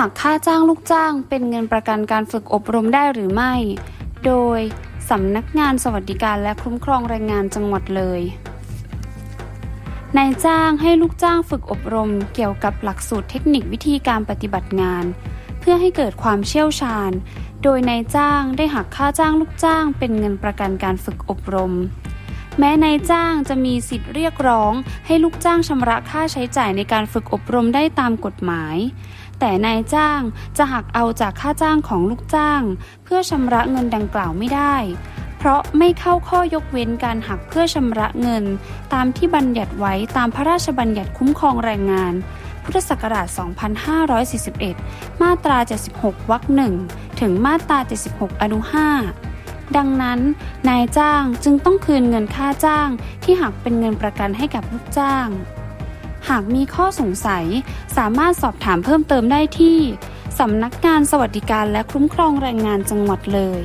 หากค่าจ้างลูกจ้างเป็นเงินประกันการฝึกอบรมได้หรือไม่ โดยสำนักงานสวัสดิการและคุ้มครองแรงงานจังหวัดเลยนายจ้างให้ลูกจ้างฝึกอบรมเกี่ยวกับหลักสูตรเทคนิควิธีการปฏิบัติงาน เพื่อให้เกิดความเชี่ยวชาญ โดยนายจ้างได้หักค่าจ้างลูกจ้างเป็นเงินประกันการฝึกอบรม แม้นายจ้างจะมีสิทธิ์เรียกร้องให้ลูกจ้างชำระค่าใช้จ่ายในการฝึกอบรมได้ตามกฎหมาย แต่นายจ้างจะหักเอาจากค่าจ้างของลูกจ้าง เพื่อชำระเงินดังกล่าวไม่ได้ เพราะไม่เข้าข้อยกเว้นการหักเพื่อชำระเงิน ตามที่บัญญัติไว้ตามพระราชบัญญัติคุ้มครองแรงงาน พุทธศักราช 2541 มาตรา 76 วรรคหนึ่งถึงมาตรา 76 อนุ5 ดังนั้น นายจ้างจึงต้องคืนเงินค่าจ้างที่หักเป็นเงินประกันให้กับลูกจ้าง หากมีข้อสงสัยสามารถสอบถามเพิ่มเติมได้ที่สำนักงานสวัสดิการและคุ้มครองแรงงานจังหวัดเลย